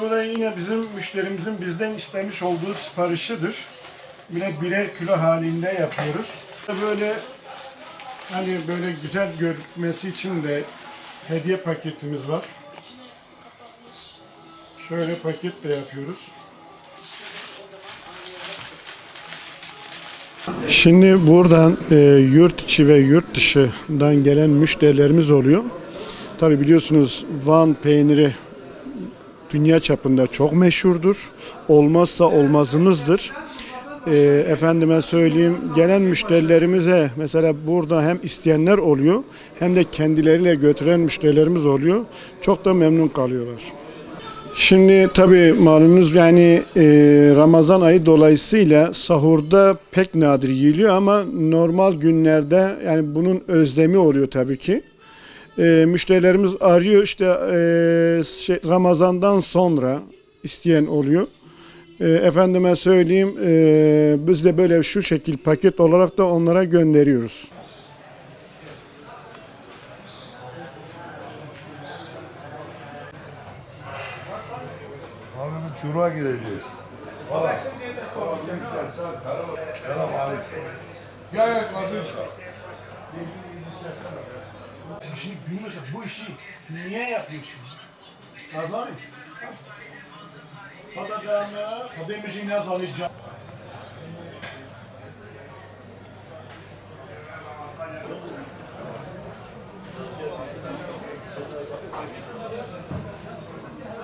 Bu yine bizim müşterimizin bizden istemiş olduğu siparişidir. Yine birer kilo halinde yapıyoruz. Böyle hani böyle güzel görünmesi için de hediye paketimiz var. Şöyle paket de yapıyoruz. Şimdi buradan e, yurt içi ve yurt dışından gelen müşterilerimiz oluyor. Tabi biliyorsunuz Van peyniri dünya çapında çok meşhurdur. Olmazsa olmazımızdır. E, efendime söyleyeyim gelen müşterilerimize mesela burada hem isteyenler oluyor hem de kendileriyle götüren müşterilerimiz oluyor. Çok da memnun kalıyorlar. Şimdi tabii malumunuz yani e, Ramazan ayı dolayısıyla sahurda pek nadir yiyiliyor ama normal günlerde yani bunun özlemi oluyor tabii ki. E, müşterilerimiz arıyor işte e, şey, Ramazan'dan sonra isteyen oluyor. E, efendime söyleyeyim e, biz de böyle şu şekil paket olarak da onlara gönderiyoruz. Bir çuruğa gideceğiz. Selam aleyküm. Gel gel kardeş. Şimdi Yunus bu işi niye yapıyorsun? Kazanı. Patacağını, kademizin ne alacağım?